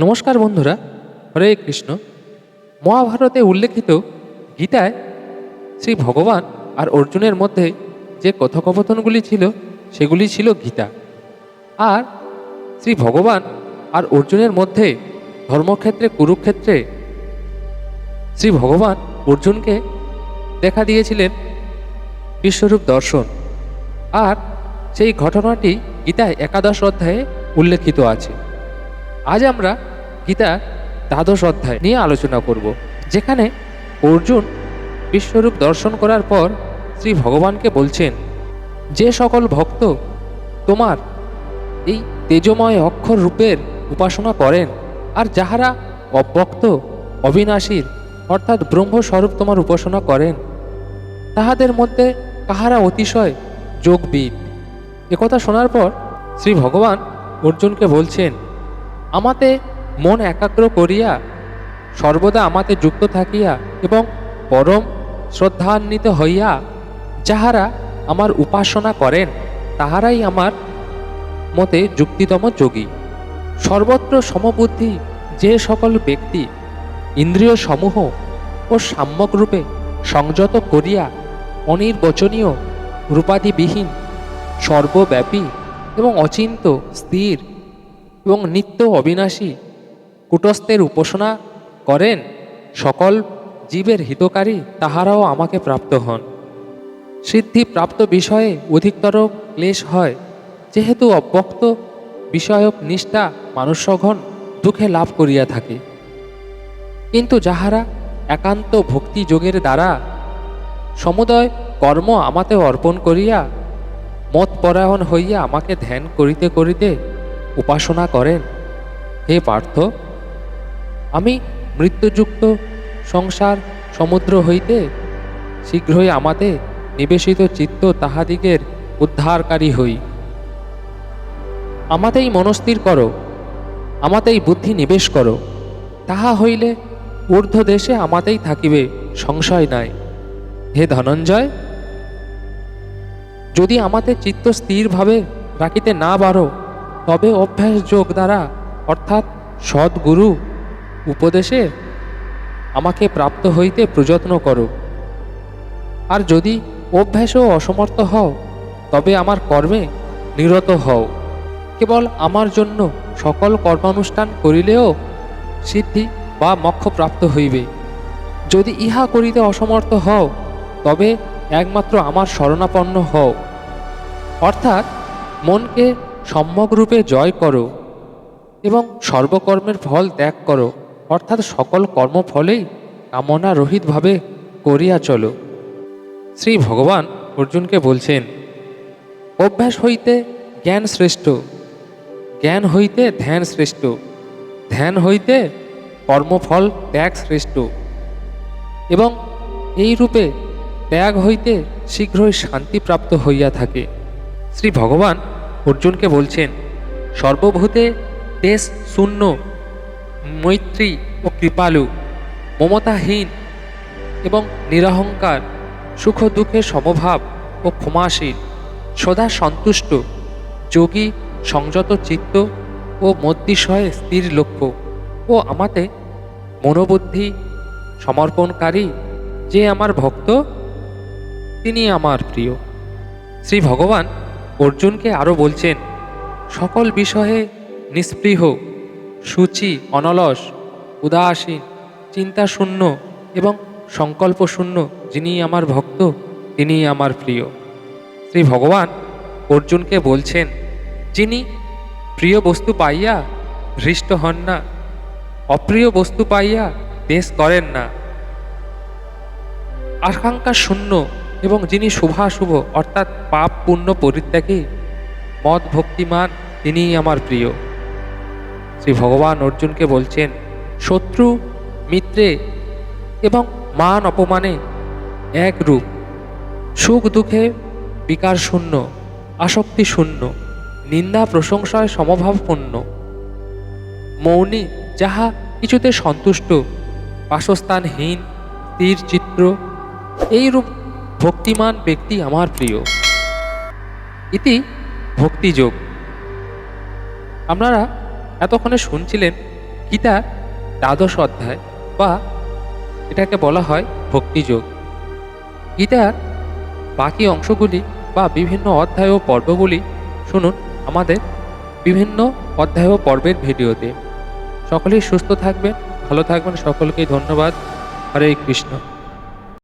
নমস্কার বন্ধুরা, হরে কৃষ্ণ। মহাভারতে উল্লেখিত গীতায় শ্রী ভগবান আর অর্জুনের মধ্যে যে কথোপকথনগুলি ছিল, সেগুলি ছিল গীতা। আর শ্রী ভগবান আর অর্জুনের মধ্যে ধর্মক্ষেত্রে, কুরুক্ষেত্রে শ্রী ভগবান অর্জুনকে দেখা দিয়েছিলেন বিশ্বরূপ দর্শন। আর সেই ঘটনাটি গীতায় একাদশ অধ্যায়ে উল্লেখিত আছে। আজ আমরা গীতা দ্বাদশ অধ্যায় নিয়ে আলোচনা করব, যেখানে অর্জুন বিশ্বরূপ দর্শন করার পর শ্রী ভগবানকে বলছেন, যে সকল ভক্ত তোমার এই তেজময় অক্ষর রূপের উপাসনা করেন, আর যাহারা অব্যক্ত, অবিনাশীর, অর্থাৎ ব্রহ্মস্বরূপ তোমার উপাসনা করেন, তাহাদের মধ্যে কাহারা অতিশয় যোগবিদ? একথা শোনার পর শ্রী ভগবান অর্জুনকে বলছেন আমাতে মন একাগ্র করিয়া সর্বদা আমাতে যুক্ত থাকিয়া এবং পরম শ্রদ্ধান্বিত হইয়া যাহারা আমার উপাসনা করেন, তাহারাই আমার মতে যুক্তিতম যোগী। সর্বত্র সমবুদ্ধি যে সকল ব্যক্তি ইন্দ্রিয় সমূহ ও সাম্যক রূপে সংযত করিয়া অনির্বচনীয় রূপাদিবিহীন, সর্বব্যাপী এবং অচিন্ত, স্থির এবং নিত্য অবিনাশী কুটস্থের উপাসনা করেন, সকল জীবের হিতকারী তাহারাও আমাকে প্রাপ্ত হন। সিদ্ধি প্রাপ্ত বিষয়ে অধিকতর ক্লেশ হয়, যেহেতু অব্যক্ত বিষয়ক নিষ্ঠা মানুষ্যগণ দুঃখে লাভ করিয়া থাকে। কিন্তু যাহারা একান্ত ভক্তি যোগের দ্বারা সমুদয় কর্ম আমাতে অর্পণ করিয়া মতপরায়ণ হইয়া আমাকে ধ্যান করিতে করিতে উপাসনা করেন। হে পার্থ, আমি মৃত্যুযুক্ত সংসার সমুদ্র হইতে শীঘ্রই আমাতে নিবেশিত চিত্ত তাহাদিগের উদ্ধারকারী হই। আমাতেই মনস্থির করো, আমাতেই বুদ্ধি নিবেশ করো। তাহা হইলে ঊর্ধ্ব দেশে আমাতেই থাকিবে, সংশয় নাই। হে ধনঞ্জয়, যদি আমাতে চিত্ত স্থিরভাবে রাখিতে না পারো তবে অভ্যাস যোগ দ্বারা, অর্থাৎ সদ্গুরু উপদেশে আমাকে প্রাপ্ত হইতে প্রযত্ন করো। আর যদি অভ্যাসও অসমর্থ হও, তবে আমার কর্মে নিরত হও। কেবল আমার জন্য সকল কর্মানুষ্ঠান করিলেও সিদ্ধি বা মোক্ষ প্রাপ্ত হইবে। যদি ইহা করিতে অসমর্থ হও, তবে একমাত্র আমার শরণাপন্ন হও। অর্থাৎ মনকে সম্যকরূপে জয় করো এবং সর্বকর্মের ফল ত্যাগ করো। অর্থাৎ সকল কর্মফলেই কামনা রহিতভাবে করিয়া চলো। শ্রী ভগবান অর্জুনকে বলছেন, অভ্যাস হইতে জ্ঞান শ্রেষ্ঠ, জ্ঞান হইতে ধ্যান শ্রেষ্ঠ, ধ্যান হইতে কর্মফল ত্যাগ শ্রেষ্ঠ এবং এই রূপে ত্যাগ হইতে শীঘ্রই শান্তিপ্রাপ্ত হইয়া থাকে। শ্রী ভগবান অর্জুনকে বলছেন, সর্বভূতে দেশ শূন্য, মৈত্রী ও কৃপালু, মমতাহীন এবং নিরহংকার, সুখ দুঃখে সমভাব ও ক্ষমাশীল সদা সন্তুষ্ট, যোগী, সংযত চিত্ত ও মধ্যিশয়ে স্থির লক্ষ্য ও আমাতে মনোবুদ্ধি সমর্পণকারী যে আমার ভক্ত, তিনি আমার প্রিয়। শ্রী ভগবান অর্জুনকে আরও বলছেন, সকল বিষয়ে নিস্পৃহ, সূচি, অনলস, উদাসীন, চিন্তাশূন্য এবং সংকল্পশূন্য যিনি আমার ভক্ত তিনি আমার প্রিয়। শ্রী ভগবান অর্জুনকে বলছেন, যিনি প্রিয় বস্তু পাইয়া হৃষ্ট হন না, অপ্রিয় বস্তু পাইয়া দেশ করেন না আকাঙ্ক্ষা শূন্য এবং যিনি শুভাশুভ অর্থাৎ পাপ পুণ্য পরিত্যাগী, মদ ভক্তিমান, তিনিই আমার প্রিয়। শ্রী ভগবান অর্জুনকে বলছেন, শত্রু, মিত্রে এবং মান অপমানে এক রূপ। সুখ দুঃখে বিকার শূন্য, আসক্তি শূন্য, নিন্দা প্রশংসায় সমভাবপূর্ণ মৌনী, যাহা কিছুতে সন্তুষ্ট, বাসস্থানহীন, স্থির চিত্র এইরূপ ভক্তিমান ব্যক্তি আমার প্রিয়। ইতি ভক্তিযোগ। আপনারা এতক্ষণে শুনছিলেন গীতার দ্বাদশ অধ্যায় বা এটাকে বলা হয় ভক্তিযোগ। গীতার বাকি অংশগুলি বা বিভিন্ন অধ্যায় ও পর্বগুলি শুনুন আমাদের বিভিন্ন অধ্যায় ও পর্বের ভিডিওতে। সকলেই সুস্থ থাকবেন, ভালো থাকবেন সকলকেই ধন্যবাদ। হরে কৃষ্ণ।